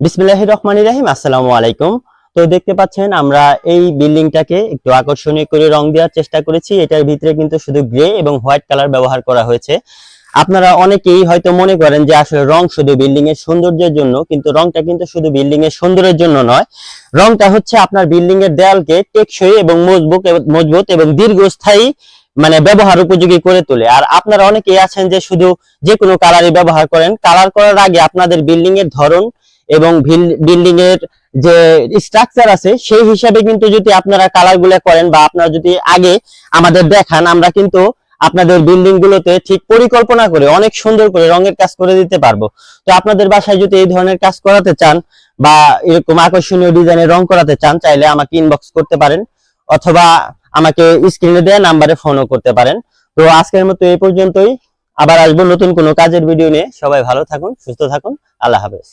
বিসমিল্লাহ রহমান রাহিম, আসসালামু আলাইকুম। তো দেখতে পাচ্ছেন, আমরা এই বিল্ডিংটাকে একটু আকর্ষণীয় করে রং দেওয়ার চেষ্টা করেছি। এটার ভিতরে কিন্তু শুধু গ্রে এবং হোয়াইট কালার ব্যবহার করা হয়েছে। আপনারা অনেকেই হয়তো মনে করেন যে আসলে রং শুধু বিল্ডিং এর সৌন্দর্যের জন্য, কিন্তু রংটা কিন্তু শুধু বিল্ডিং এর সৌন্দর্যের জন্য নয়। রংটা হচ্ছে আপনার বিল্ডিং এর দেয়ালকে টেকসই এবং মজবুত মজবুত এবং দীর্ঘস্থায়ী মানে ব্যবহার উপযোগী করে তোলে। আর আপনারা অনেকেই আছেন যে শুধু যে কোনো কালারই ব্যবহার করেন। কালার করার আগে আপনাদের বিল্ডিং এর ধরন এবং বিল্ডিং এর যে স্ট্রাকচার আছে, সেই হিসাবে কিন্তু যদি আপনারা কালারগুলো করেন বা আপনারা যদি আগে আমাদের দেখান, আমরা কিন্তু আপনাদের বিল্ডিং গুলোতে ঠিক পরিকল্পনা করে, অনেক সুন্দর করে রঙের কাজ করে দিতে পারব। তো আপনাদের বাসায় যদি এই ধরনের কাজ করাতে চান বা এরকম আকর্ষণীয় ডিজাইনের রং করাতে চান, চাইলে আমাকে ইনবক্স করতে পারেন অথবা আমাকে স্ক্রিনে দেওয়া নাম্বারে ফোনও করতে পারেন। তো আজকের মতো এই পর্যন্তই। আবার আসব নতুন কোনো কাজের ভিডিও নিয়ে। সবাই ভালো থাকুন, সুস্থ থাকুন। আল্লাহ হাফেজ।